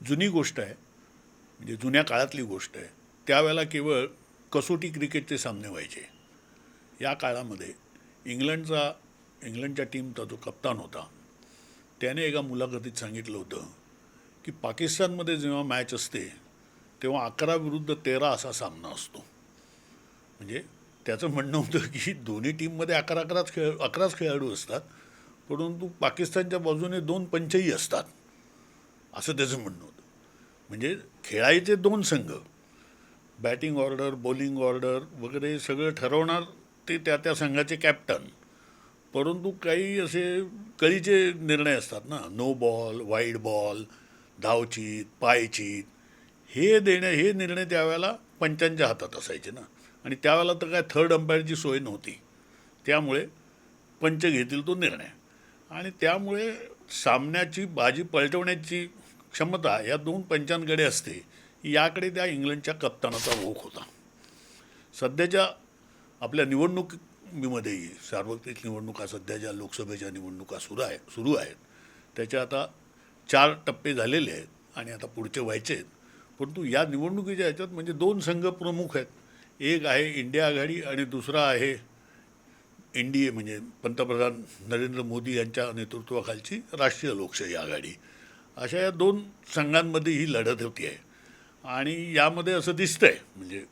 जुनी गोष्ट आहे म्हणजे जुन्या काळातली गोष्ट आहे त्यावेळेला केवळ कसोटी क्रिकेटचे सामने व्हायचे. या काळामध्ये इंग्लंडचा इंग्लंडच्या टीमचा जो कप्तान होता त्याने एका मुलाखतीत सांगितलं होतं की पाकिस्तानमध्ये जेव्हा मॅच असते तेव्हा अकरा विरुद्ध तेरा असा सामना असतो. म्हणजे त्याचं म्हणणं होतं की दोन्ही टीममध्ये अकरा अकराच खेळ अकराच खेळाडू असतात परंतु पाकिस्तानच्या बाजूने दोन पंचही असतात. असं त्याचं म्हणणं होतं. म्हणजे खेळायचे दोन संघ बॅटिंग ऑर्डर बॉलिंग ऑर्डर वगैरे सगळं ठरवणार ते त्या त्या संघाचे कॅप्टन परंतु काही असे कळीचे निर्णय असतात ना. नो बॉल वाईड बॉल धावचीत पायचीत हे देणं हे निर्णय त्यावेळेला पंचांच्या हातात असायचे ना. आणि त्यावेळेला तर काय थर्ड अंपायरची सोय नव्हती. त्यामुळे पंच घेतील तो निर्णय. आणि त्यामुळे सामन्याची बाजी पलटवण्याची क्षमता या दोन पंचांकडे असते याकडे त्या इंग्लंडच्या कप्तानाचा ओघ होता. सध्याच्या आपल्या निवडणुकीमध्येही सार्वत्रिक निवडणुका सध्या ज्या लोकसभेच्या निवडणुका सुरू आहे सुरू आहेत. त्याच्या आता चार टप्पे झालेले आहेत आणि आता पुढचे व्हायचे आहेत. परंतु या निवडणुकीच्या ह्याच्यात म्हणजे दोन संघ प्रमुख आहेत. एक आहे इंडिया आघाडी आणि दुसरा आहे एन डी ए म्हणजे पंतप्रधान नरेंद्र मोदी यांच्या नेतृत्वाखालची राष्ट्रीय लोकशाही आघाडी. अशा या दोन संघांमध्ये ही लढत होती आहे. आणि यामध्ये असं दिसतं आहे म्हणजे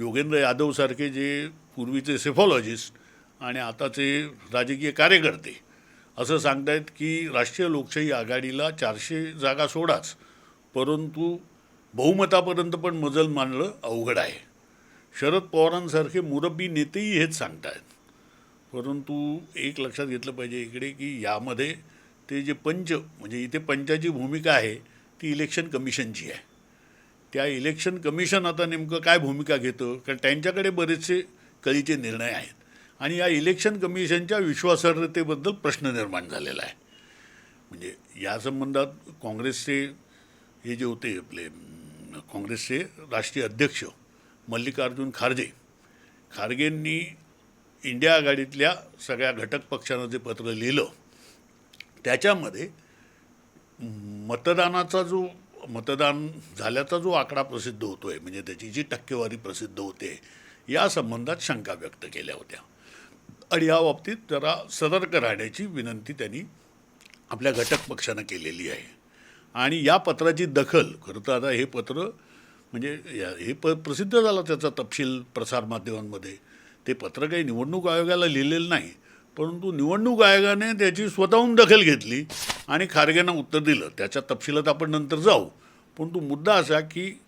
योगेंद्र यादवसारखे जे पूर्वीचे सेफॉलॉजिस्ट आणि आताचे राजकीय कार्यकर्ते असं सांगतायत की राष्ट्रीय लोकशाही आघाडीला चारशे जागा सोडाच परंतु बहुमतापर्यंत पण मजल मानणं अवघड आहे. शरद पवारांसारखे मुरब्बी नेतेही हेच सांगतायत. परंतु एक लक्षात घेतलं पाहिजे इकडे की यामध्ये ते जे पंच म्हणजे इथे पंचाची भूमिका आहे ती इलेक्शन कमिशनची आहे. त्या इलेक्शन कमिशन आता नेमकं काय भूमिका घेतं? कारण त्यांच्याकडे बरेचसे कळीचे निर्णय आहेत. आणि या इलेक्शन कमिशनच्या विश्वासार्हतेबद्दल प्रश्न निर्माण झालेला आहे. म्हणजे या संबंधात काँग्रेसचे हे जे होते आपले काँग्रेसचे राष्ट्रीय अध्यक्ष मल्लिकार्जुन खारगे खारगेंनी इंडिया आघाडीतल्या सगळ्या घटक पक्षानं जे पत्र लिहिलं त्याच्यामध्ये मतदानाचा जो मतदान झाल्याचा जो आकडा प्रसिद्ध होतो आहे म्हणजे त्याची जी टक्केवारी प्रसिद्ध होते या संबंधात शंका व्यक्त केल्या होत्या. आणि या बाबतीत जरा सतर्क राहण्याची विनंती त्यांनी आपल्या घटक पक्षानं केलेली आहे. आणि या पत्राची दखल खरं तर आता हे पत्र म्हणजे या हे प प्रसिद्ध झालं त्याचा तपशील प्रसारमाध्यमांमध्ये ते पत्र काही निवडणूक आयोगाला लिहिलेलं नाही. परंतु निवडणूक आयोगाने त्याची स्वतःहून दखल घेतली आणि खारगेंना उत्तर दिलं. त्याच्या तपशिलात आपण नंतर जाऊ. परंतु मुद्दा असा की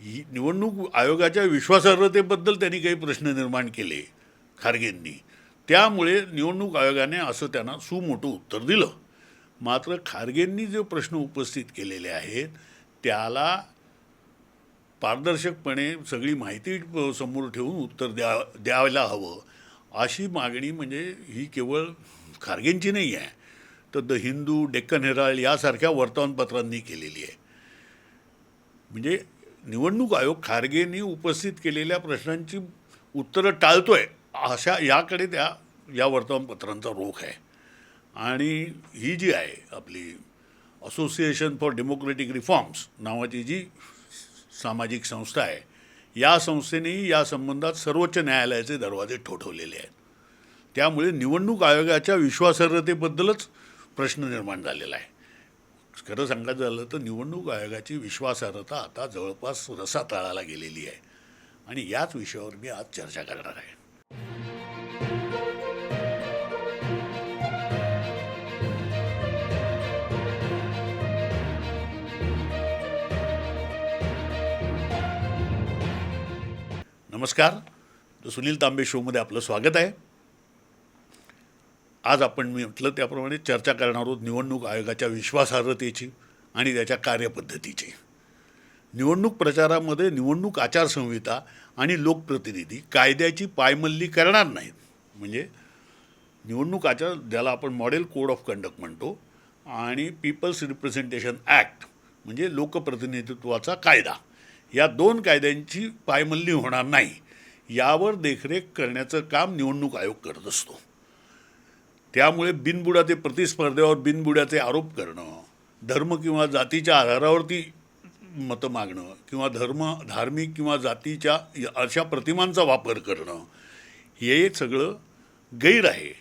ही निवडणूक आयोगाच्या विश्वासार्हतेबद्दल त्यांनी काही प्रश्न निर्माण केले खारगेंनी. त्यामुळे निवडणूक आयोगाने असं त्यांना सुमोठं उत्तर दिलं. मात्र खारगेंनी जे प्रश्न उपस्थित केलेले आहेत त्याला पारदर्शकपणे सगळी माहिती समोर ठेवून उत्तर द्या द्यायला हवं. अशी मागणी म्हणजे ही केवळ खारगेंची नाही आहे तर द हिंदू डेक्कन हेराल्ड यासारख्या वर्तमानपत्रांनी केलेली आहे. म्हणजे निवडणूक आयोग खारगेंनी उपस्थित केलेल्या प्रश्नांची उत्तरं टाळतोय अशा याकडे त्या या वर्तमानपत्रांचा रोख आहे. आणि ही जी आहे आपली असोसिएशन फॉर डेमोक्रेटिक रिफॉर्म्स नावाची जी सामाजिक संस्था आहे या संस्थेनेही या संबंधात सर्वोच्च न्यायालयाचे दरवाजे ठोठवलेले आहेत. त्यामुळे निवडणूक आयोगाच्या विश्वासार्हतेबद्दलच प्रश्न निर्माण झालेला आहे. खरं सांगायचं झालं तर निवडणूक आयोगाची विश्वासार्हता आता जवळपास रसातळाला गेलेली आहे. आणि याच विषयावर मी आज चर्चा करणार आहे. नमस्कार. द सुनील तांबे शोमध्ये आपलं स्वागत आहे. आज आपण मी म्हटलं त्याप्रमाणे चर्चा करणार आहोत निवडणूक आयोगाच्या विश्वासार्हतेची आणि त्याच्या कार्यपद्धतीची. निवडणूक प्रचारामध्ये निवडणूक आचारसंहिता आणि लोकप्रतिनिधी कायद्याची पायमल्ली करणार नाहीत. म्हणजे निवडणूक आचार ज्याला आपण मॉडेल कोड ऑफ कंडक्ट म्हणतो आणि पीपल्स रिप्रेझेंटेशन ॲक्ट म्हणजे लोकप्रतिनिधित्वाचा कायदा. या दोन कायद्यांची पायमल्ली होणार नाही. यावर देखरेख करण्याचं काम निवडणूक आयोग करत असतो. त्यामुळे बिनबुडाचे प्रतिस्पर्धेवर बिनबुडाचे आरोप करणं धर्म किंवा जातीच्या आधारावरती मतं मागणं किंवा धर्म धार्मिक किंवा जातीच्या अशा प्रतिमांचा वापर करणं हे सगळं गैर आहे.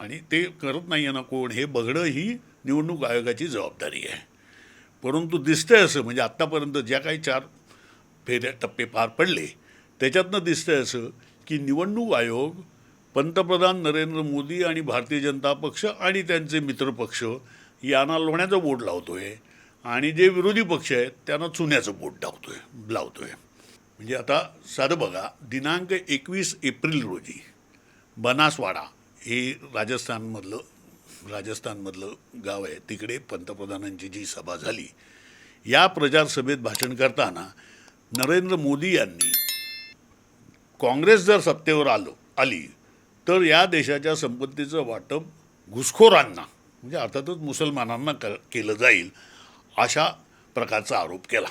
आणि ते करत नाही आहे ना कोण हे बघणं ही निवडणूक आयोगाची जबाबदारी आहे. परंतु दिसतंय असं म्हणजे आत्तापर्यंत ज्या काही चार फेऱ्या टप्पे पार पडले. त्याच्यातनं दिसतंय असं की निवडणूक आयोग पंतप्रधान नरेंद्र मोदी आणि भारतीय जनता पक्ष आणि त्यांचे मित्रपक्ष यांना लोण्याचं बोट लावतो आहे आणि जे विरोधी पक्ष आहेत त्यांना चुन्याचं बोट लावतो आहे लावतो आहे म्हणजे आता साधं बघा दिनांक एकवीस एप्रिल रोजी बनासवाडा हे राजस्थानमधलं राजस्थानमधलं गाव आहे. तिकडे पंतप्रधानांची जी सभा झाली या प्रचारसभेत भाषण करताना नरेंद्र मोदी यांनी काँग्रेस जर सत्तेवर आलो आली तर या देशाच्या संपत्तीचं वाटप घुसखोरांना म्हणजे अर्थातच मुसलमानांना क केलं जाईल अशा प्रकारचा आरोप केला.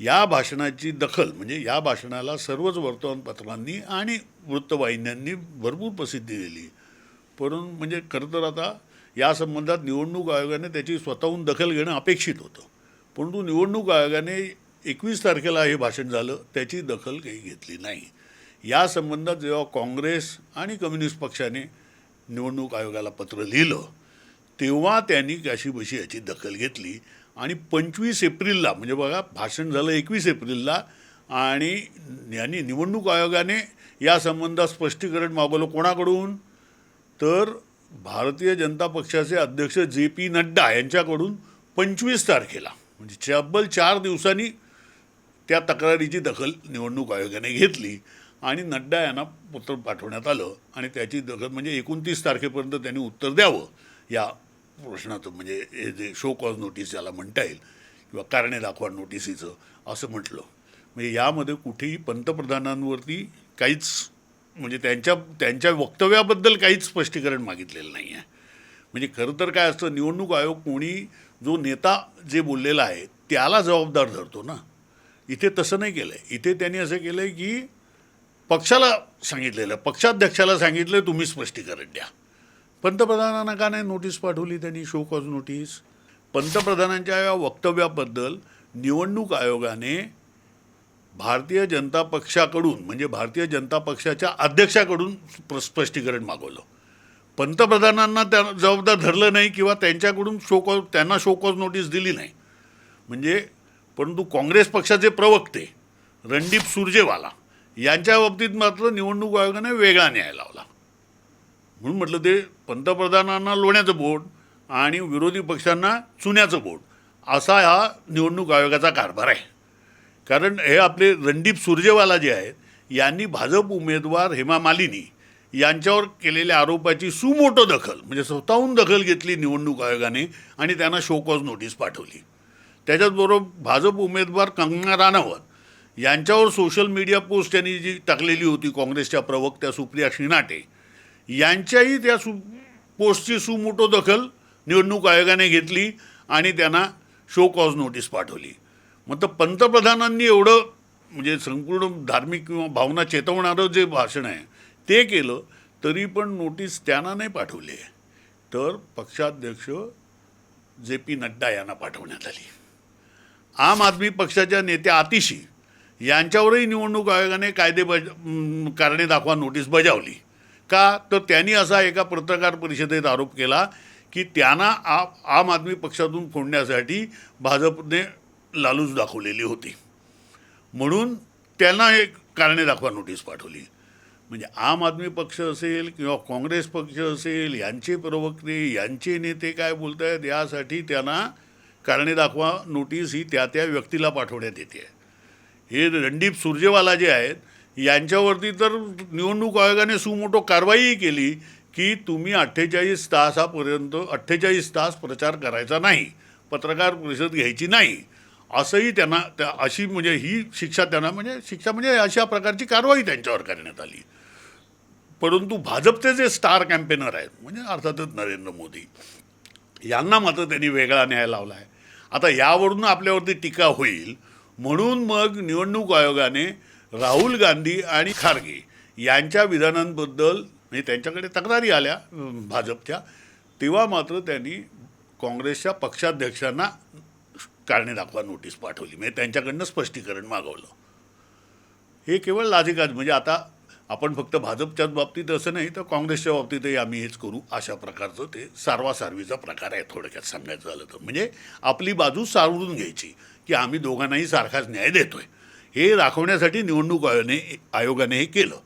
या भाषणाची दखल म्हणजे या भाषणाला सर्वच वर्तमानपत्रांनी आणि वृत्तवाहिन्यांनी भरपूर प्रसिद्धी दिली. परंतु म्हणजे खरं तर आता या संबंधात निवडणूक आयोगाने त्याची स्वतःहून दखल घेणं अपेक्षित होतं. परंतु निवडणूक आयोगाने एकवीस तारखेला हे भाषण झालं त्याची दखल काही घेतली नाही. या संबंधात जेव्हा काँग्रेस आणि कम्युनिस्ट पक्षाने निवडणूक आयोगाला पत्र लिहिलं तेव्हा त्यांनी काशीबशी याची दखल घेतली आणि पंचवीस एप्रिलला म्हणजे बघा भाषण झालं एकवीस एप्रिलला आणि यांनी निवडणूक आयोगाने या संबंधात स्पष्टीकरण मागवलं कोणाकडून? तर भारतीय जनता पक्षाचे अध्यक्ष जे पी नड्डा यांच्याकडून पंचवीस तारखेला म्हणजे तब्बल चार दिवसांनी त्या तक्रारीची दखल निवडणूक आयोगाने घेतली आणि नड्डा यांना पत्र पाठवण्यात आलं आणि त्याची दखल म्हणजे एकोणतीस तारखेपर्यंत त्यांनी उत्तर द्यावं या प्रश्नाचं म्हणजे हे जे शो कॉज नोटीस ज्याला म्हणता येईल किंवा कारणे दाखवा नोटिसीचं असं म्हटलं. म्हणजे यामध्ये कुठेही पंतप्रधानांवरती काहीच म्हणजे त्यांच्या त्यांच्या वक्तव्याबद्दल काहीच स्पष्टीकरण मागितलेलं नाही आहे. म्हणजे खरं तर काय असतं निवडणूक आयोग कोणी जो नेता जे बोललेला आहे त्याला जबाबदार धरतो ना. इथे तसं नाही केलं आहे इथे त्यांनी असं केलं आहे की पक्षाला सांगितलेलं पक्षाध्यक्षाला सांगितलं तुम्ही स्पष्टीकरण द्या. पंतप्रधानांना का नाही नोटीस पाठवली त्यांनी? शो कॉज नोटीस पंतप्रधानांच्या या वक्तव्याबद्दल निवडणूक आयोगाने भारतीय जनता पक्षाकडून म्हणजे भारतीय जनता पक्षाच्या अध्यक्षाकडून स्प- स्पष्टीकरण मागवलं. पंतप्रधानांना त्या जबाबदार धरलं नाही किंवा त्यांच्याकडून शोकॉज त्यांना शोकॉज नोटीस दिली नाही. म्हणजे परंतु काँग्रेस पक्षाचे प्रवक्ते रणदीप सुरजेवाला यांच्या बाबतीत मात्र निवडणूक आयोगाने वेगळा न्याय लावला. म्हणून म्हटलं ते पंतप्रधानांना लोण्याचं बोट आणि विरोधी पक्षांना चुन्याचं बोट असा हा निवडणूक आयोगाचा कारभार आहे. कारण हे आपले रणदीप सुरजेवाला जे आहेत यांनी भाजप उमेदवार हेमा मालिनी यांच्यावर केलेल्या आरोपाची सुमोटो दखल म्हणजे स्वतःहून दखल घेतली निवडणूक आयोगाने आणि त्यांना शोकॉज नोटीस पाठवली. त्याच्याचबरोबर भाजप उमेदवार कंगना राणावत यांच्यावर सोशल मीडिया पोस्ट त्यांनी जी टाकलेली होती काँग्रेसच्या प्रवक्त्या सुप्रिया शिनाटे यांच्याही त्या सु पोस्टची सुमोटो दखल निवडणूक आयोगाने घेतली आणि त्यांना शो कॉज नोटीस पाठवली. मग तर पंतप्रधानांनी एवढं म्हणजे संपूर्ण धार्मिक किंवा भावना चेतवणारं जे भाषण आहे ते केलं तरी पण नोटीस त्यांना नाही पाठवली. आहे तर पक्षाध्यक्ष जे पी नड्डा यांना पाठवण्यात आली. आम आदमी पक्षाच्या नेत्या आतिशी यांच्यावरही निवडणूक आयोगाने कायदे बज कारणे दाखवा नोटीस बजावली. का? तर त्यांनी असा एका पत्रकार परिषदेत आरोप केला की त्यांना आ आम आदमी पक्षातून फोडण्यासाठी भाजपने लालूच दाखवलेली होती. म्हणून त्यांना एक कारणे दाखवा नोटीस पाठवली. म्हणजे आम आदमी पक्ष असेल किंवा काँग्रेस पक्ष असेल यांचे प्रवक्ते यांचे नेते काय बोलत आहेत यासाठी त्यांना कारणे दाखवा नोटीस ही त्या त्या व्यक्तीला पाठवण्यात येते. हे रणदीप सुरजेवाला जे आहेत यांच्यावरती तर निवडणूक आयोगाने सुमोटो कारवाईही केली की तुम्ही अठ्ठेचाळीस तासापर्यंत अठ्ठेचाळीस तास प्रचार करायचा नाही पत्रकार परिषद घ्यायची नाही. असंही त्यांना त्या अशी म्हणजे ही शिक्षा त्यांना म्हणजे शिक्षा म्हणजे अशा प्रकारची कारवाई त्यांच्यावर करण्यात आली. परंतु भाजपचे जे स्टार कॅम्पेनर आहेत म्हणजे अर्थातच नरेंद्र मोदी यांना मात्र त्यांनी वेगळा न्याय लावला आहे आता यावरून आपल्यावरती टीका होईल. म्हणून मग निवडणूक आयोगाने राहुल गांधी आणि खारगे यांच्या विधानांबद्दल म्हणजे त्यांच्याकडे तक्रारी आल्या भाजपच्या तेव्हा मात्र त्यांनी काँग्रेसच्या पक्षाध्यक्षांना कारणे दाखवा नोटीस पाठवली. म्हणजे त्यांच्याकडनं स्पष्टीकरण मागवलं. हे केवळ लाजिकाच म्हणजे आता आपण फक्त भाजपच्याच बाबतीत असं नाही तर काँग्रेसच्या बाबतीतही आम्ही हेच करू. अशा प्रकारचं ते सारवासारवीचा प्रकार आहे थोडक्यात सांगायचं झालं तर. म्हणजे आपली बाजू सावरून घ्यायची की आम्ही दोघांनाही सारखाच न्याय देतोय. हे दाखवण्यासाठी निवडणूक आयोगाने आयोगाने हे केलं.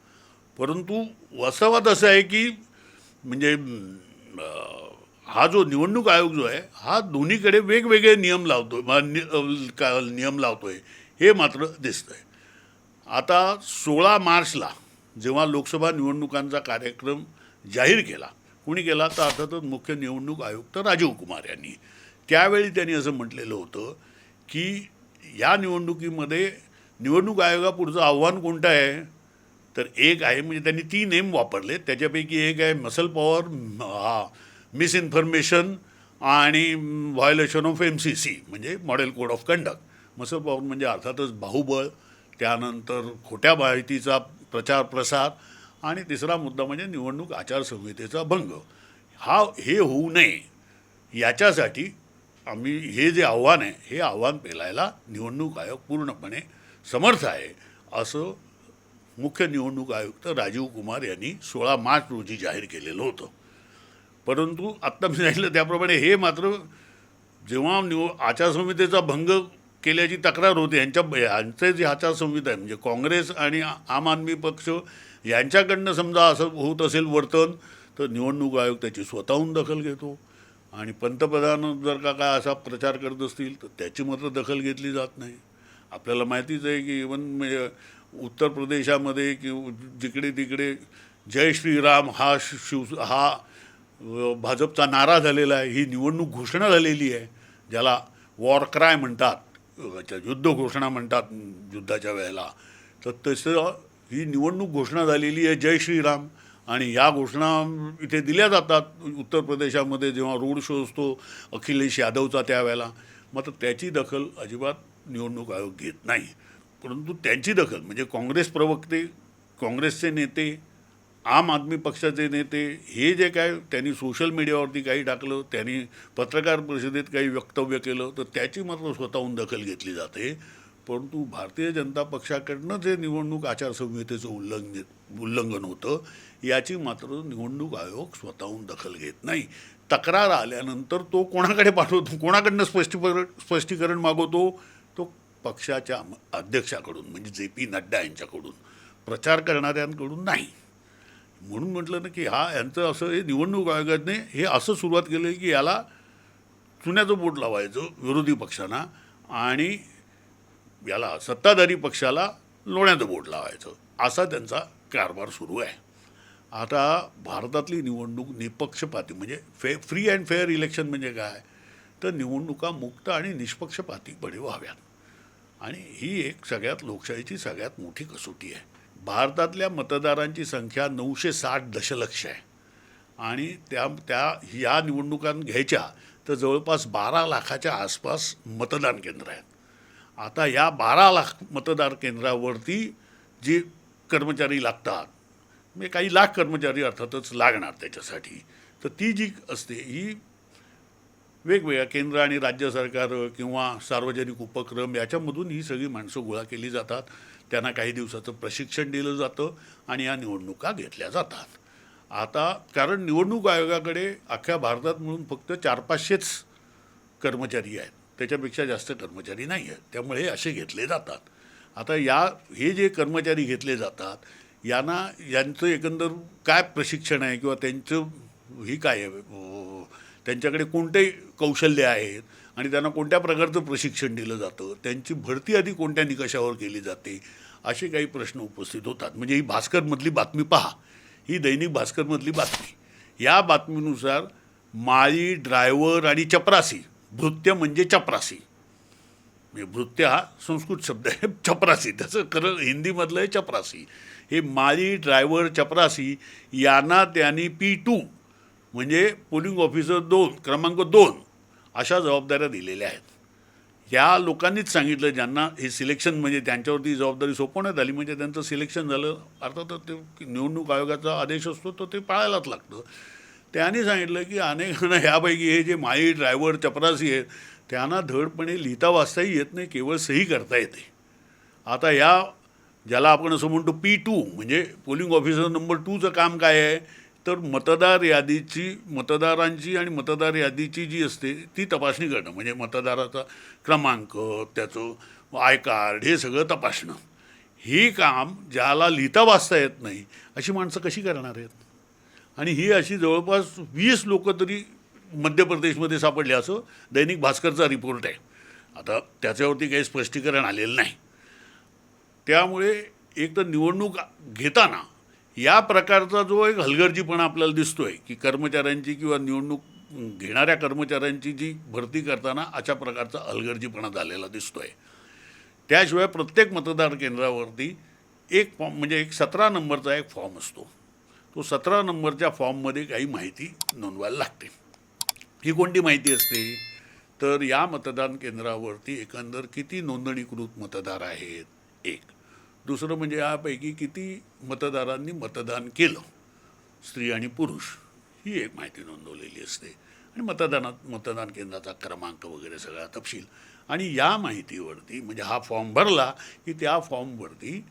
परंतु वास्तवात असं आहे की म्हणजे हा जो निवडणूक आयोग जो आहे हा दोन्हीकडे वेगवेगळे नियम लावतो म- का- नियम लावतोय हे मात्र दिसतंय. आता सोळा मार्चला जेव्हा लोकसभा निवडणुकांचा कार्यक्रम जाहीर केला कुणी केला तर अर्थातच मुख्य निवडणूक आयुक्त राजीव कुमार यांनी. त्यावेळी त्यांनी असं म्हटलेलं होतं की या निवडणुकीमध्ये निवडणूक आयोगापुढचं आव्हान कोणतं आहे? तर एक आहे म्हणजे त्यांनी तीन नेम वापरले त्याच्यापैकी एक आहे मसल पॉवर हा मिसइन्फॉर्मेशन आणि violation of M C C म्हणजे model code of conduct. Muscle power म्हणजे अर्थातच बाहुबळ त्यानंतर खोट्या माहितीचा प्रचार प्रसार आणि तिसरा मुद्दा म्हणजे निवडणूक आचारसंहितेचा भंग. हा हे होऊ नये. याच्यासाठी आम्ही हे जे आव्हान आहे हे आव्हान पेलायला निवडणूक आयोग पूर्णपणे समर्थ आहे असं मुख्य निवडणूक आयुक्त राजीव कुमार यांनी सोळा मार्च रोजी जाहीर केलेलं होतं. परंतु आत्ता मी सांगितलं त्याप्रमाणे हे मात्र जेव्हा निव आचारसंहितेचा भंग केल्याची तक्रार होती. यांच्या यांचे जे आचारसंहिता आहे म्हणजे काँग्रेस आणि आम आदमी पक्ष यांच्याकडनं समजा असं होत असेल वर्तन तर निवडणूक आयोग त्याची स्वतःहून दखल घेतो. आणि पंतप्रधान जर का काय असा प्रचार करत असतील तर त्याची मात्र दखल घेतली जात नाही. आपल्याला माहितीच आहे की इवन म्हणजे उत्तर प्रदेशामध्ये किंवा जिकडे तिकडे जय श्रीराम हा शि- शिव हा भाजपचा नारा झालेला आहे. ही निवडणूक घोषणा झालेली आहे ज्याला वॉर क्राय म्हणतात. युद्ध घोषणा म्हणतात युद्धाच्या वेळेला. तर तसं ही निवडणूक घोषणा झालेली आहे जय श्रीराम आणि या घोषणा इथे दिल्या जातात उत्तर प्रदेशामध्ये जेव्हा रोड शो असतो अखिलेश यादवचा त्यावेळेला. मात्र त्याची दखल अजिबात निवडणूक आयोग घेत नाही. परंतु त्यांची दखल म्हणजे काँग्रेस प्रवक्ते काँग्रेसचे नेते आम आदमी पक्षाचे नेते हे जे काय त्यांनी सोशल मीडियावरती काही टाकलं त्यांनी पत्रकार परिषदेत काही वक्तव्य केलं तर त्याची मात्र स्वतःहून दखल घेतली जाते. परंतु भारतीय जनता पक्षाकडनं जे निवडणूक आचारसंहितेचं उल्लंघन उल्लंघन होतं याची मात्र निवडणूक आयोग स्वतःहून दखल घेत नाही. तक्रार आल्यानंतर तो कोणाकडे पाठवतो कोणाकडनं स्पष्टीकरण स्पष्टीकरण मागवतो? तो पक्षाच्या अध्यक्षाकडून म्हणजे जे पी नड्डा यांच्याकडून. प्रचार करणाऱ्यांकडून नाही. म्हणून म्हटलं ना की हा यांचं असं हे निवडणूक आयोगाने हे असं सुरुवात केलं की याला चुन्याचं बोट लावायचं विरोधी पक्षांना आणि याला सत्ताधारी पक्षाला लोण्याचं बोट लावायचं. असा त्यांचा कारभार सुरू आहे. आता भारतातली निवडणूक निपक्षपाती म्हणजे फे फ्री अँड फेअर इलेक्शन म्हणजे काय? तर निवडणुका मुक्त आणि निष्पक्षपातीपणे व्हाव्यात आणि ही एक सगळ्यात लोकशाहीची सगळ्यात मोठी कसोटी आहे. भारतातल्या मतदारांची संख्या नऊशे साठ दशलक्ष आहे. आणि त्या त्या या निवडणुकां घ्यायच्या तर जवळपास बारा लाखाच्या आसपास मतदान केंद्र आहेत. आता या बारा लाख मतदार केंद्रावरती जे कर्मचारी लागतात म्हणजे काही लाख कर्मचारी अर्थातच लागणार त्याच्यासाठी. तर ती जी असते ही वेगवेगळ्या केंद्र आणि राज्य सरकार किंवा सार्वजनिक उपक्रम याच्यामधून ही सगळी माणसं गोळा केली जातात. त्यांना काही दिवसाचं प्रशिक्षण दिलं जातं आणि या निवडणुका घेतल्या जातात. आता कारण निवडणूक आयोगाकडे अख्ख्या भारतात मिळून फक्त चार पाचशेच कर्मचारी आहेत. त्याच्यापेक्षा जास्त कर्मचारी नाही आहेत. त्यामुळे असे घेतले जातात. आता या हे जे कर्मचारी घेतले जातात यांना यांचं एकंदर काय प्रशिक्षण आहे किंवा त्यांचं ही काय आहे? त्यांच्याकडे कोणते कौशल्य आहेत आणि त्यांना कोणत्या प्रकारचं प्रशिक्षण दिलं जातं? त्यांची भरती आधी कोणत्या निकषावर केली जाते? असे काही प्रश्न उपस्थित होतात. म्हणजे ही भास्करमधली बातमी पहा. ही दैनिक भास्करमधली बातमी. या बातमीनुसार माळी ड्रायव्हर आणि चपरासी. भृत्य म्हणजे चपरासी. म्हणजे भृत्य हा संस्कृत शब्द आहे. चपरासी. त्याचं खरं हिंदीमधलं आहे चपरासी. हे माळी ड्रायव्हर चपरासी यांना त्यांनी पी टू म्हणजे पोलिंग ऑफिसर दोन क्रमांक दोन अशा जबाबदाऱ्या दिलेल्या आहेत. या लोकांनीच सांगितलं ज्यांना हे सिलेक्शन म्हणजे त्यांच्यावरती जबाबदारी सोपवण्यात आली म्हणजे त्यांचं सिलेक्शन झालं. अर्थातच ते निवडणूक आयोगाचा आदेश असतो तर ते पाळायलाच लागतं. त्यांनी सांगितलं की अनेकांना ह्यापैकी हे जे माई ड्रायव्हर चपरासी आहेत त्यांना धडपणे लिहिता वाचताही येत नाही केवळ सही करता येते. आता या ज्याला आपण असं म्हणतो पी टू म्हणजे पोलिंग ऑफिसर नंबर टूचं काम काय आहे? तर मतदार यादीची मतदारांची आणि मतदार यादीची जी असते ती तपासणी करणं. म्हणजे मतदाराचा क्रमांक त्याचं आय कार्ड हे सगळं तपासणं. ही काम ज्याला लिहिता वाचता येत नाही अशी माणसं कशी करणार आहेत? आणि ही अशी जवळपास वीस लोक तरी मध्य प्रदेशमध्ये सापडले असं दैनिक भास्करचा रिपोर्ट आहे. आता त्याच्यावरती काही स्पष्टीकरण आलेलं नाही. त्यामुळे एक तर निवडणूक घेताना या प्रकारचा जो एक हलगर्जीपणा आपल्याला दिसतोय की कर्मचाऱ्यांची किंवा निवडणूक घेणाऱ्या कर्मचाऱ्यांची जी भरती करताना अशा प्रकारचा हलगर्जीपणा झालेला दिसतोय. त्याशिवाय प्रत्येक मतदार केंद्रावरती एक फॉर्म म्हणजे एक सतरा नंबरचा एक फॉर्म असतो. तो सतरा नंबरच्या फॉर्ममध्ये काही माहिती नोंदवायला लागते. ही कोणती माहिती असते? तर या मतदान केंद्रावरती एकंदर किती नोंदणीकृत मतदार आहेत? एक. दुसरं म्हणजे यापैकी किती मतदारांनी मतदान केलं? स्त्री आणि पुरुष. ही एक माहिती नोंदवलेली असते. आणि मतदानात मतदान केंद्राचा क्रमांक वगैरे सगळा तपशील. आणि या माहितीवरती म्हणजे हा फॉर्म भरला की त्या फॉर्मवरती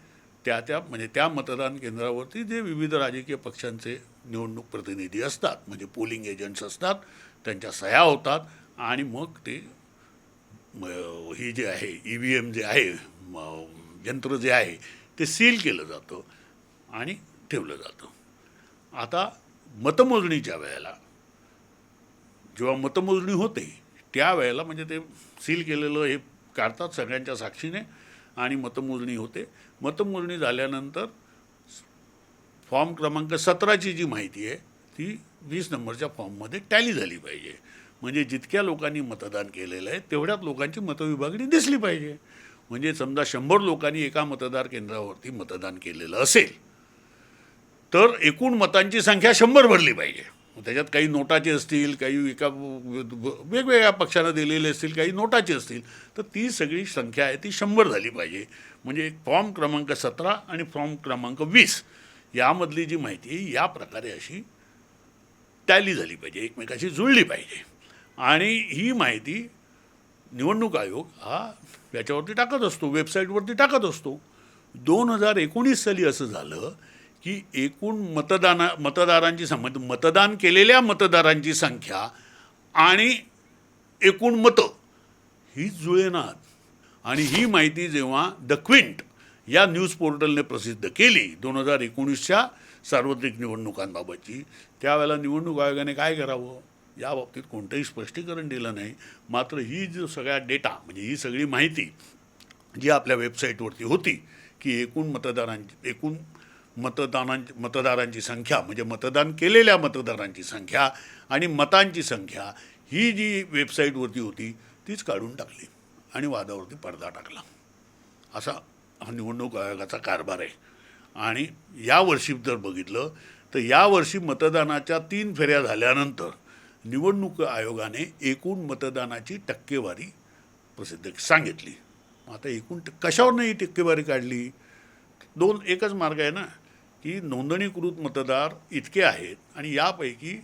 त्या त्या म्हणजे त्या मतदान केंद्रावरती जे विविध राजकीय पक्षांचे निवडणूक प्रतिनिधी असतात म्हणजे पोलिंग एजंट्स असतात त्यांच्या सह्या होतात आणि मग ते ही जे आहे ई व्ही एम जे आहे यंत्र जे आहे ते सील केलं जातं आणि ठेवलं जातं. आता मतमोजणीच्या वेळेला जेव्हा मतमोजणी होते त्यावेळेला म्हणजे ते सील केलेलं हे काढतात सगळ्यांच्या साक्षीने आणि मतमोजणी होते. मतमोजणी झाल्यानंतर फॉर्म क्रमांक सतराची जी माहिती आहे ती वीस नंबरच्या फॉर्ममध्ये टॅली झाली पाहिजे. म्हणजे जितक्या लोकांनी मतदान केलेलं आहे तेवढ्याच लोकांची मतविभागणी दिसली पाहिजे. म्हणजे समजा शंभर लोकांनी एका मतदार केंद्रावरती मतदान केलेलं असेल तर एकूण मतांची संख्या शंभर भरली पाहिजे. त्याच्यात काही नोटाचे असतील काही एका वेगवेगळ्या पक्षानं दिलेले असतील काही नोटाचे असतील तर ती सगळी संख्या आहे ती शंभर झाली पाहिजे. म्हणजे फॉर्म क्रमांक सतरा आणि फॉर्म क्रमांक वीस यामधली जी माहिती आहे या प्रकारे अशी टॅली झाली पाहिजे एकमेकाशी जुळली पाहिजे. आणि ही माहिती निवडणूक आयोग हा याच्यावरती टाकत असतो वेबसाईटवरती टाकत असतो. दोन हजार एकोणीस साली असं झालं की एकूण मतदाना मतदारांची संबंध म्हणजे मतदान केलेल्या मतदारांची संख्या आणि एकूण मतं ही जुळेनात. आणि ही माहिती जेव्हा द क्विंट या न्यूज पोर्टलने प्रसिद्ध केली दोन हजार एकोणीसच्या सार्वत्रिक निवडणुकांबाबतची त्यावेळेला निवडणूक आयोगाने काय करावं? या बाबतीत कोणतंही स्पष्टीकरण दिलं नाही. मात्र ही जो सगळ्या डेटा म्हणजे ही सगळी माहिती जी आपल्या वेबसाईटवरती होती की एकूण मतदारांची एकूण मतदानांची मतदारांची संख्या म्हणजे मतदान केलेल्या मतदारांची संख्या आणि मतांची संख्या ही जी वेबसाईटवरती होती तीच काढून टाकली आणि वादावरती पडदा टाकला. असा हा निवडणूक आयोगाचा कारभार आहे. आणि यावर्षी जर बघितलं तर यावर्षी मतदानाच्या तीन फेऱ्या झाल्यानंतर निवडणूक आयोगाने एकूण मतदानाची टक्केवारी प्रसिद्ध सांगितली. आता एकूण कशावर नाही टक्केवारी काढली? दोन एकच मार्ग आहे ना की नोंदणीकृत मतदार इतके आहेत आणि यापैकी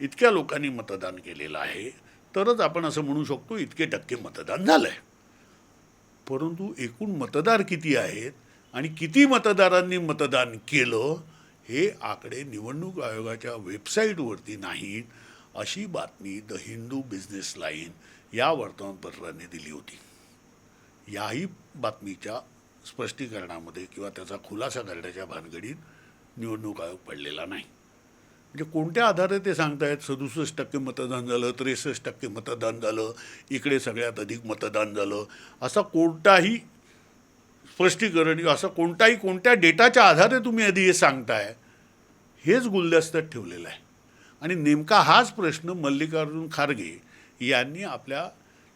इतक्या लोकांनी मतदान केलेलं आहे तरच आपण असं म्हणू शकतो इतके टक्के मतदान झालं आहे परंतु एकूण मतदार किती आहेत आणि किती मतदारांनी मतदान केलं हे आकडे निवडणूक आयोगाच्या वेबसाईटवरती नाहीत. अशी बातमी द हिंदू बिझनेस लाईन या वर्तमानपत्राने दिली होती. याही बातमीच्या स्पष्टीकरणामध्ये किंवा त्याचा खुलासा करण्याच्या भानगडीत निवडणूक आयोग पडलेला नाही. म्हणजे कोणत्या आधारे ते सांगतायत? सदुसष्ट टक्के मतदान झालं त्रेसष्ट टक्के मतदान झालं इकडे सगळ्यात अधिक मतदान झालं असा कोणताही स्पष्टीकरण किंवा असा कोणताही कोणत्या डेटाच्या आधारे तुम्ही आधी हे सांगताय हेच गुलदस्त्यात ठेवलेलं आहे. आणि नेमका हाच प्रश्न मल्लिकार्जुन खारगे यांनी आपल्या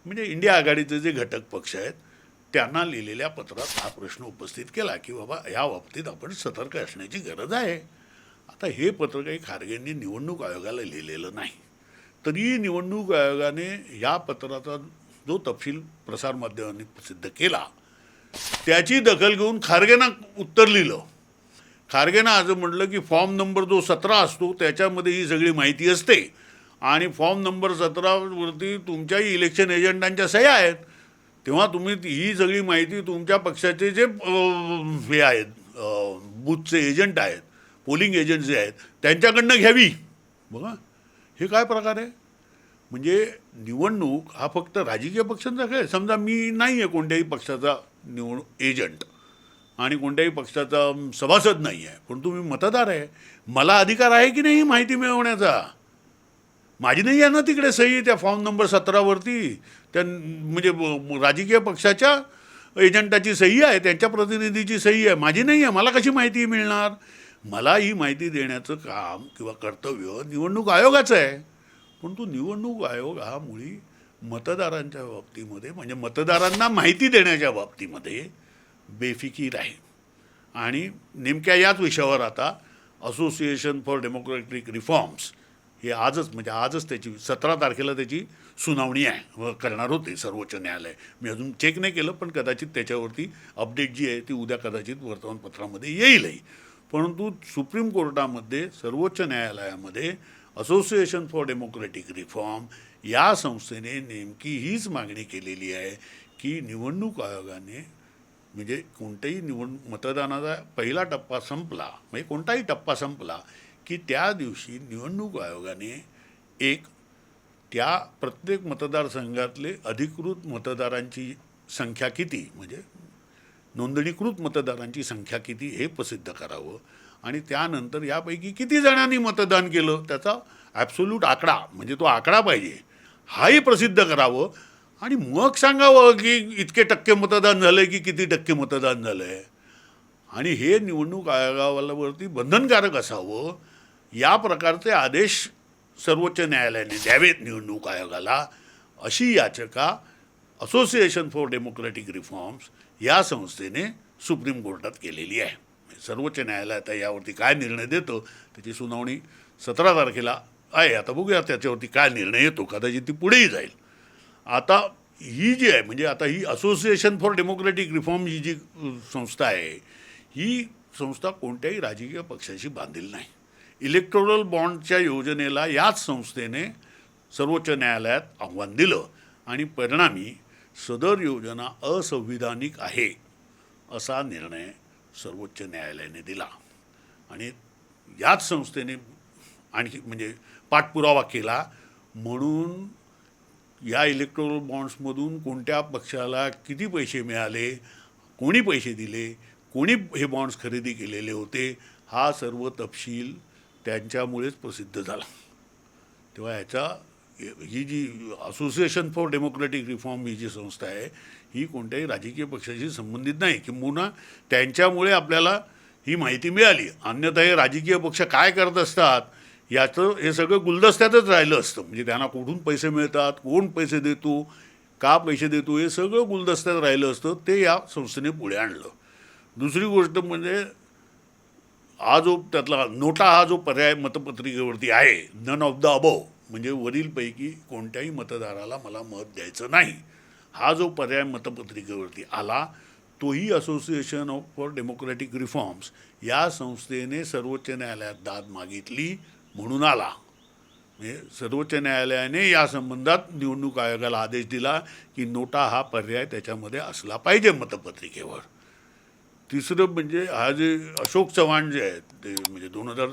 म्हणजे इंडिया आघाडीचे जे घटक पक्ष आहेत त्यांना लिहिलेल्या पत्रात हा प्रश्न उपस्थित केला की बाबा ह्या बाबतीत आपण सतर्क असण्याची गरज आहे. आता हे पत्र काही खारगेंनी निवडणूक आयोगाला लिहिलेलं नाही. तरी निवडणूक आयोगाने या पत्राचा जो तपशील प्रसारमाध्यमांनी प्रसिद्ध केला त्याची दखल घेऊन खारगेंना उत्तर लिहिलं. खारगेनं आज म्हटलं की फॉर्म नंबर जो सतरा असतो त्याच्यामध्ये ही सगळी माहिती असते. आणि फॉर्म नंबर सतरावरती तुमच्याही इलेक्शन एजंटांच्या सह्या आहेत. तेव्हा तुम्ही ही सगळी माहिती तुमच्या पक्षाचे जे हे आहेत बूथचे एजंट आहेत पोलिंग एजंट जे आहेत त्यांच्याकडनं घ्यावी. बघा हे काय प्रकार आहे? म्हणजे निवडणूक हा फक्त राजकीय पक्षांचा काय समजा मी नाही आहे कोणत्याही पक्षाचा निवड एजंट आणि कोणत्याही पक्षाचा सभासद नाही आहे. पण तुम्ही मतदार आहे. मला अधिकार आहे की नाही ही माहिती मिळवण्याचा? माझी नाही आहे ना तिकडे सही त्या फॉर्म नंबर सतरावरती त्या म्हणजे राजकीय पक्षाच्या एजंटाची सही आहे त्यांच्या प्रतिनिधीची सही आहे. माझी नाही आहे. मला कशी माहिती मिळणार? मला ही माहिती देण्याचं काम किंवा कर्तव्य निवडणूक आयोगाचं आहे. पण तो निवडणूक आयोग हा मुळी मतदारांच्या बाबतीमध्ये म्हणजे मतदारांना माहिती देण्याच्या बाबतीमध्ये बेफिकीर आहे आणि नेमक्या याच विषयावर आता असोसिएशन फॉर डेमोक्रेटिक रिफॉर्म्स हे आजच म्हणजे आजच त्याची सतरा तारखेला त्याची सुनावणी आहे. व करणार होते सर्वोच्च न्यायालय. मी अजून चेक नाही केलं पण कदाचित त्याच्यावरती अपडेट जी आहे ती उद्या कदाचित वर्तमानपत्रामध्ये येईलही. परंतु सुप्रीम कोर्टामध्ये सर्वोच्च न्यायालयामध्ये असोसिएशन फॉर डेमोक्रेटिक रिफॉर्म या संस्थेने नेमकी हीच मागणी केलेली आहे की निवडणूक आयोगाने म्हणजे कोणत्याही निवड मतदानाचा पहिला टप्पा संपला म्हणजे कोणताही टप्पा संपला की त्या दिवशी निवडणूक आयोगाने एक त्या प्रत्येक मतदारसंघातले अधिकृत मतदारांची संख्या किती म्हणजे नोंदणीकृत मतदारांची संख्या किती हे प्रसिद्ध करावं आणि त्यानंतर यापैकी किती जणांनी मतदान केलं त्याचा ॲब्सोल्यूट आकडा म्हणजे तो आकडा पाहिजे हाही प्रसिद्ध करावं आणि मग सांगावं की इतके टक्के मतदान झालं की किती टक्के मतदान झालं आहे आणि हे निवडणूक आयोगावरती बंधनकारक असावं. या प्रकारचे आदेश सर्वोच्च न्यायालयाने द्यावेत निवडणूक आयोगाला. अशी याचिका असोसिएशन फॉर डेमोक्रेटिक रिफॉर्म्स या संस्थेने सुप्रीम कोर्टात केलेली आहे. सर्वोच्च न्यायालय आता यावरती काय निर्णय देतं त्याची सुनावणी सतरा तारखेला आहे. आता बघूया त्याच्यावरती काय निर्णय येतो. कदाचित ती पुढेही जाईल. आता ही जी आहे म्हणजे आता ही असोसिएशन फॉर डेमोक्रेटिक रिफॉर्म ही जी संस्था आहे ही संस्था कोणत्याही राजकीय पक्षाशी बांधील नाही. इलेक्ट्रोरल बॉन्डच्या योजनेला याच संस्थेने सर्वोच्च न्यायालयात आव्हान दिलं आणि परिणामी सदर योजना असंविधानिक आहे असा निर्णय सर्वोच्च न्यायालयाने दिला. आणि याच संस्थेने आणखी म्हणजे पाठपुरावा केला म्हणून या इलेक्ट्रोल बॉन्ड्समधून कोणत्या पक्षाला किती पैसे मिळाले कोणी पैसे दिले कोणी हे बॉन्ड्स खरेदी केलेले होते हा सर्व तपशील त्यांच्यामुळेच प्रसिद्ध झाला. तेव्हा ह्याचा ही जी असोसिएशन फॉर डेमोक्रेटिक रिफॉर्म ही जी संस्था आहे ही कोणत्याही राजकीय पक्षाशी संबंधित नाही. किंबहुना त्यांच्यामुळे आपल्याला ही माहिती मिळाली. अन्यथा हे राजकीय पक्ष काय करत असतात याचं हे सगळं गुलदस्त्यातच राहिलं असतं. म्हणजे त्यांना कुठून पैसे मिळतात कोण पैसे देतो का पैसे देतो हे सगळं गुलदस्त्यात राहिलं असतं. ते या संस्थेने पुढे आणलं. दुसरी गोष्ट म्हणजे हा जो त्यातला नोटा हा जो पर्याय मतपत्रिकेवरती आहे नन ऑफ द अबव म्हणजे वरीलपैकी कोणत्याही मतदाराला मला मत द्यायचं नाही. हा जो पर्याय मतपत्रिकेवरती आला तोही Association of for Democratic Reforms या संस्थेने सर्वोच्च न्यायालयात दाद मागितली. म्हणून आला. म्हणजे सर्वोच्च न्यायालयाने या संबंधात निवडणूक आयोगाला आदेश दिला की नोटा हा पर्याय त्याच्यामध्ये असला पाहिजे मतपत्रिकेवर. तिसरं म्हणजे हा जे अशोक चव्हाण जे आहेत ते म्हणजे दोन हजार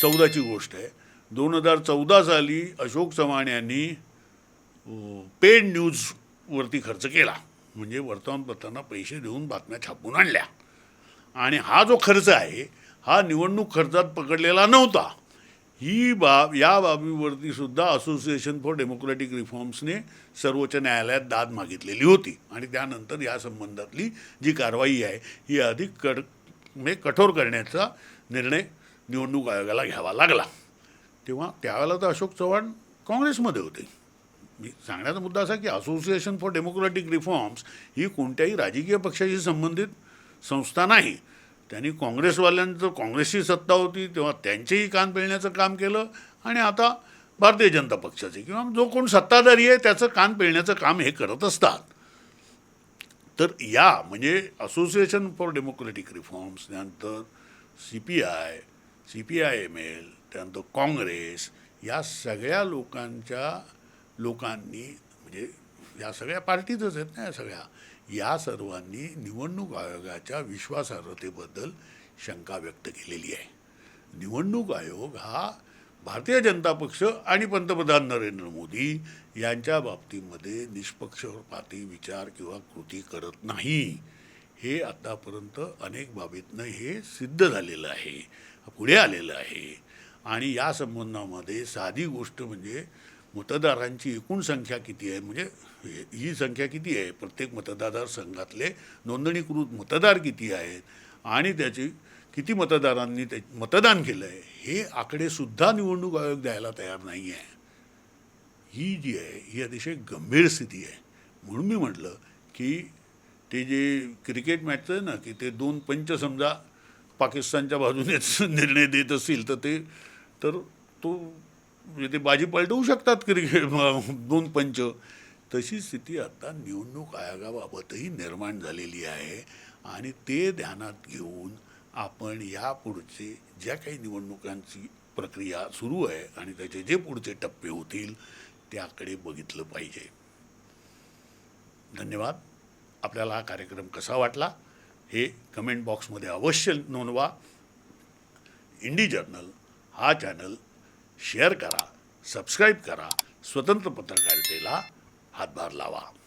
चौदाची गोष्ट आहे. दोन हजार चौदा साली अशोक चव्हाण यांनी पेड न्यूजवरती खर्च केला. म्हणजे वर्तमानपत्रांना पैसे देऊन बातम्या छापून आणल्या. आणि हा जो खर्च आहे हा निवडणूक खर्चात पकडलेला नव्हता. ही बाब या बाबीवरती सुद्धा असोसिएशन फॉर डेमोक्रेटिक रिफॉर्म्सने सर्वोच्च न्यायालयात दाद मागितलेली होती. आणि त्यानंतर या संबंधातली जी कारवाई आहे ही अधिक कड म्हणजे कठोर करण्याचा निर्णय निवडणूक आयोगाला घ्यावा लागला. तेव्हा त्यावेळेला तर अशोक चव्हाण काँग्रेसमध्ये होते. मी सांगण्याचा मुद्दा असा की असोसिएशन फॉर डेमोक्रॅटिक रिफॉर्म्स ही कोणत्याही राजकीय पक्षाशी संबंधित संस्था नाही. त्यांनी काँग्रेसवाल्यांचं काँग्रेसची सत्ता होती तेव्हा त्यांचेही कान पिळण्याचं काम केलं आणि आता भारतीय जनता पक्षाचे. किंवा जो कोण सत्ताधारी आहे त्याचं कान पिळण्याचं काम हे करत असतात. तर या म्हणजे असोसिएशन फॉर डेमोक्रेटिक रिफॉर्म्स त्यानंतर C P I C P I M L त्यानंतर काँग्रेस या सगळ्या लोकांच्या लोकांनी म्हणजे या सगळ्या पार्टीतच आहेत ना या सगळ्या. या सर्वांनी निवडणूक आयोगाच्या विश्वासार्हतेबद्दल शंका व्यक्त केलेली आहे. निवडणूक आयोग हा भारतीय जनता पक्ष आणि पंतप्रधान नरेंद्र मोदी यांच्या बाबतीमध्ये निष्पक्षपाती विचार किंवा कृती करत नाही. हे आतापर्यंत अनेक बाबीतनं हे सिद्ध झालेलं आहे पुढे आलेलं आहे. आणि या संबंधामध्ये साधी गोष्ट म्हणजे मतदारांची एकूण संख्या किती आहे? म्हणजे ही संख्या किती आहे? प्रत्येक मतदारसंघातले नोंदणीकृत मतदार किती आहेत? आणि त्याची किती मतदारांनी ते मतदान केलं आहे हे आकडेसुद्धा निवडणूक आयोग द्यायला तयार नाही आहे ही जी आहे ही अतिशय गंभीर स्थिती आहे. म्हणून मी म्हटलं की ते जे क्रिकेट मॅचचं आहे ना की ते दोन पंच समजा पाकिस्तानच्या बाजूनेच निर्णय देत असतील तर ते तर तो म्हणजे ते बाजी पलटवू शकतात क्रिकेट दोन पंच. तशी स्थिती आता निवडणूक आयोगाबाबतही निर्माण झालेली आहे आणि ते ध्यानात घेऊन आपण यापुढचे ज्या काही निवडणुकांची प्रक्रिया सुरू आहे आणि त्याचे जे पुढचे टप्पे होतील त्याकडे बघितलं पाहिजे. धन्यवाद. आपल्याला हा कार्यक्रम कसा वाटला हे कमेंट बॉक्समध्ये अवश्य नोंदवा. इंडी जर्नल हा चॅनल शेअर करा सबस्क्राईब करा स्वतंत्र पत्रकारितेला हातभार लावा.